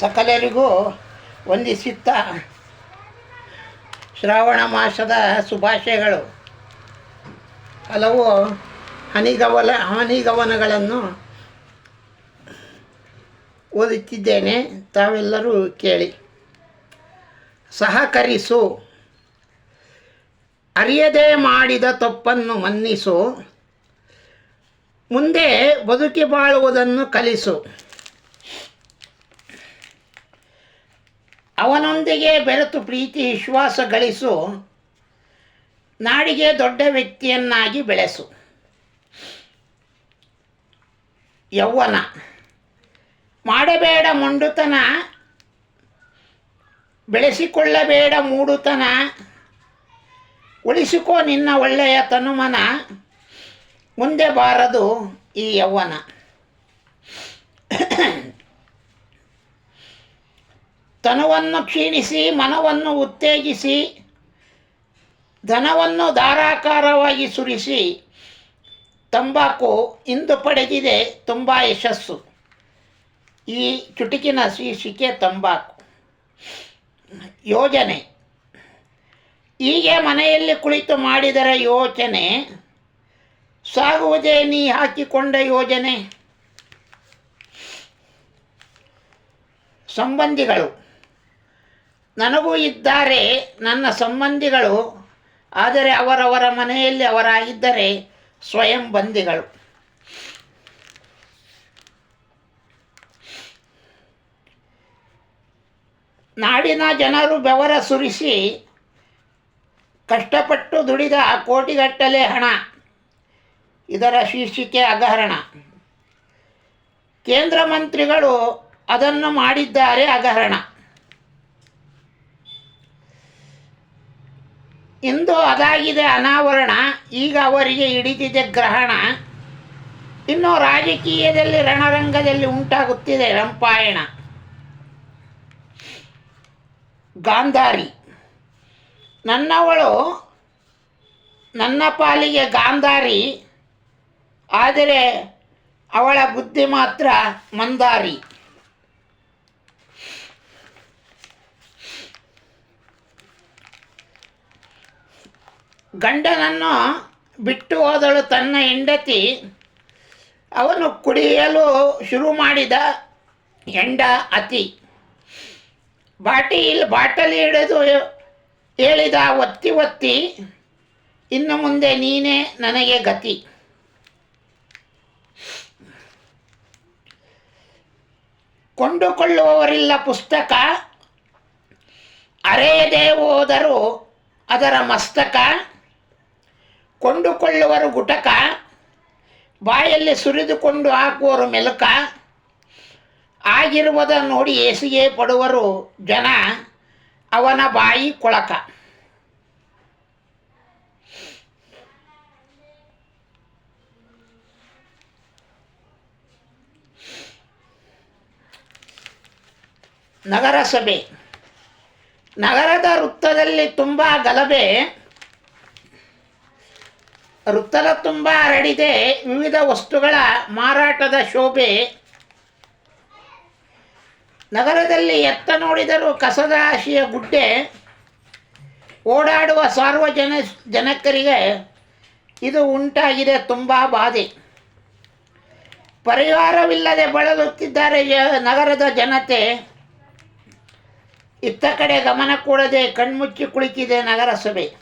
ಸಕಲರಿಗೂ ವಂದಿಸುತ್ತಾ ಶ್ರಾವಣ ಮಾಸದ ಶುಭಾಶಯಗಳು. ಹಲವು ಹನಿಗವಲ, ಹನಿಗವನಗಳನ್ನು ಓದುತ್ತಿದ್ದೇನೆ, ತಾವೆಲ್ಲರೂ ಕೇಳಿ. ಸಹಕರಿಸು. ಅರಿಯದೆ ಮಾಡಿದ ತಪ್ಪನ್ನು ಮನ್ನಿಸು. ಮುಂದೆ ಬದುಕಿ ಬಾಳುವುದನ್ನು ಕಲಿಸು. ಅವನೊಂದಿಗೆ ಬೆರೆತು ಪ್ರೀತಿ, ವಿಶ್ವಾಸ ಗಳಿಸು. ನಾಡಿಗೆ ದೊಡ್ಡ ವ್ಯಕ್ತಿಯನ್ನಾಗಿ ಬೆಳೆಸು. ಯೌವನ. ಮಾಡಬೇಡ ಮೊಂಡುತನ. ಬೆಳೆಸಿಕೊಳ್ಳಬೇಡ ಮೂಡುತನ. ಉಳಿಸಿಕೋ ನಿನ್ನ ಒಳ್ಳೆಯ ತನುಮನ. ಮುಂದೆ ಬಾರದು ಈ ಯೌವನ. ತನುವನ್ನು ಕ್ಷೀಣಿಸಿ, ಮನವನ್ನು ಉತ್ತೇಜಿಸಿ, ಧನವನ್ನು ಧಾರಾಕಾರವಾಗಿ ಸುರಿಸಿ, ತಂಬಾಕು ಇಂದು ಪಡೆದಿದೆ, ತುಂಬ ಯಶಸ್ಸು. ಈ ಚುಟುಕಿನ ಶೀರ್ಷಿಕೆ ತಂಬಾಕು. ಯೋಜನೆ. ಹೀಗೆ ಮನೆಯಲ್ಲಿ ಕುಳಿತು ಮಾಡಿದರ ಯೋಚನೆ, ಸಾಗುವುದೇ ನೀ ಹಾಕಿಕೊಂಡ ಯೋಜನೆ. ಸಂಬಂಧಿಗಳು. ನನಗೂ ಇದ್ದಾರೆ ನನ್ನ ಸಂಬಂಧಿಗಳು, ಆದರೆ ಅವರವರ ಮನೆಯಲ್ಲಿ ಅವರಾಗಿದ್ದರೆ ಸ್ವಯಂ ಬಂದಿಗಳು ನಾಡಿನ ಜನರು ಬೆವರ ಸುರಿಸಿ ಕಷ್ಟಪಟ್ಟು ದುಡಿದ ಕೋಟಿಗಟ್ಟಲೆ ಹಣ, ಇದರ ಶೀರ್ಷಿಕೆ ಅಗಹರಣ. ಕೇಂದ್ರ ಮಂತ್ರಿಗಳು ಅದನ್ನು ಮಾಡಿದ್ದಾರೆ ಅಗಹರಣ. ಇಂದು ಅದಾಗಿದೆ ಅನಾವರಣ, ಈಗ ಅವರಿಗೆ ಹಿಡಿದಿದೆ ಗ್ರಹಣ. ಇನ್ನು ರಾಜಕೀಯದಲ್ಲಿ ರಣರಂಗದಲ್ಲಿ ಉಂಟಾಗುತ್ತಿದೆ ರಂಪಾಯಣ ಗಾಂಧಾರಿ. ನನ್ನವಳು, ನನ್ನ ಪಾಲಿಗೆ ಗಾಂಧಾರಿ, ಆದರೆ ಅವಳ ಬುದ್ಧಿ ಮಾತ್ರ ಮಂದಾರಿ. ಗಂಡನನ್ನು ಬಿಟ್ಟು ಹೋದಳು ತನ್ನ ಹೆಂಡತಿ. ಅವನು ಕುಡಿಯಲು ಶುರು ಮಾಡಿದ ಹೆಂಡ ಅತಿ. ಬಾಟಿ ಇಲ್ಲಿ ಬಾಟಲಿ ಹಿಡಿದು ಹೇಳಿದ ಒತ್ತಿ ಒತ್ತಿ, ಇನ್ನು ಮುಂದೆ ನೀನೇ ನನಗೆ ಗತಿ. ಕೊಂಡುಕೊಳ್ಳುವವರಿಲ್ಲ ಪುಸ್ತಕ. ಅರೆಯದೇ ಹೋದರೂ ಅದರ ಮಸ್ತಕ. ಕೊಂಡುಕೊಳ್ಳುವರು ಗುಟಕ, ಬಾಯಲ್ಲಿ ಸುರಿದುಕೊಂಡು ಹಾಕುವರು ಮೆಲುಕ, ಆಗಿರುವುದ ನೋಡಿ ಎಸಿಗೆ ಪಡುವರು ಜನ, ಅವನ ಬಾಯಿ ಕೊಳಕ. ನಗರಸಭೆ. ನಗರದ ವೃತ್ತದಲ್ಲಿ ತುಂಬ ಗಲಭೆ. ವೃತ್ತದ ತುಂಬ ಹರಡಿದೆ. ವಿವಿಧ ವಸ್ತುಗಳ ಮಾರಾಟದ ಶೋಭೆ. ನಗರದಲ್ಲಿ ಎತ್ತ ನೋಡಿದರೂ ಕಸದ ಆಶಿಯ ಗುಡ್ಡೆ. ಓಡಾಡುವ ಸಾರ್ವಜನ ಜನಕರಿಗೆ ಇದು ಉಂಟಾಗಿದೆ ತುಂಬ ಬಾಧೆ. ಪರಿವಾರವಿಲ್ಲದೆ ಬಳಲುತ್ತಿದ್ದಾರೆ ನಗರದ ಜನತೆ. ಇತ್ತ ಕಡೆ ಗಮನ ಕೊಡದೆ ಕಣ್ಮುಚ್ಚಿ ಕುಳಿತಿದೆ ನಗರಸಭೆ.